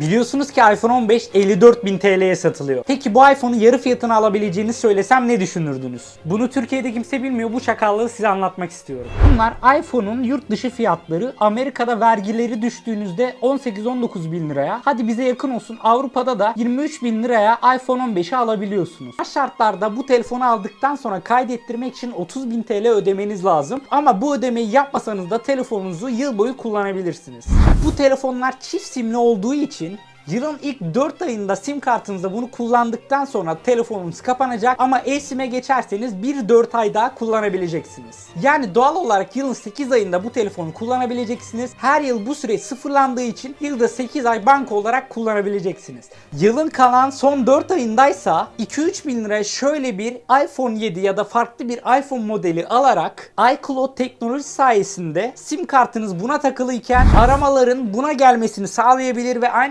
Biliyorsunuz ki iPhone 15 54.000 TL'ye satılıyor. Peki bu iPhone'u yarı fiyatına alabileceğini söylesem ne düşünürdünüz? Bunu Türkiye'de kimse bilmiyor. Bu çakallığı size anlatmak istiyorum. Bunlar iPhone'un yurt dışı fiyatları. Amerika'da vergileri düştüğünüzde 18-19 bin liraya. Hadi bize yakın olsun. Avrupa'da da 23 bin liraya iPhone 15'i alabiliyorsunuz. Bu şartlarda bu telefonu aldıktan sonra kaydettirmek için 30 bin TL ödemeniz lazım. Ama bu ödemeyi yapmasanız da telefonunuzu yıl boyu kullanabilirsiniz. Bu telefonlar çift simli olduğu için Yılın ilk 4 ayında sim kartınızda bunu kullandıktan sonra telefonunuz kapanacak ama eSIM'e geçerseniz 1-4 ay daha kullanabileceksiniz. Yani doğal olarak yılın 8 ayında bu telefonu kullanabileceksiniz. Her yıl bu süre sıfırlandığı için yılda 8 ay banka olarak kullanabileceksiniz. Yılın kalan son 4 ayındaysa 2-3 bin liraya şöyle bir iPhone 7 ya da farklı bir iPhone modeli alarak iCloud teknoloji sayesinde sim kartınız buna takılıyken aramaların buna gelmesini sağlayabilir ve aynı şekilde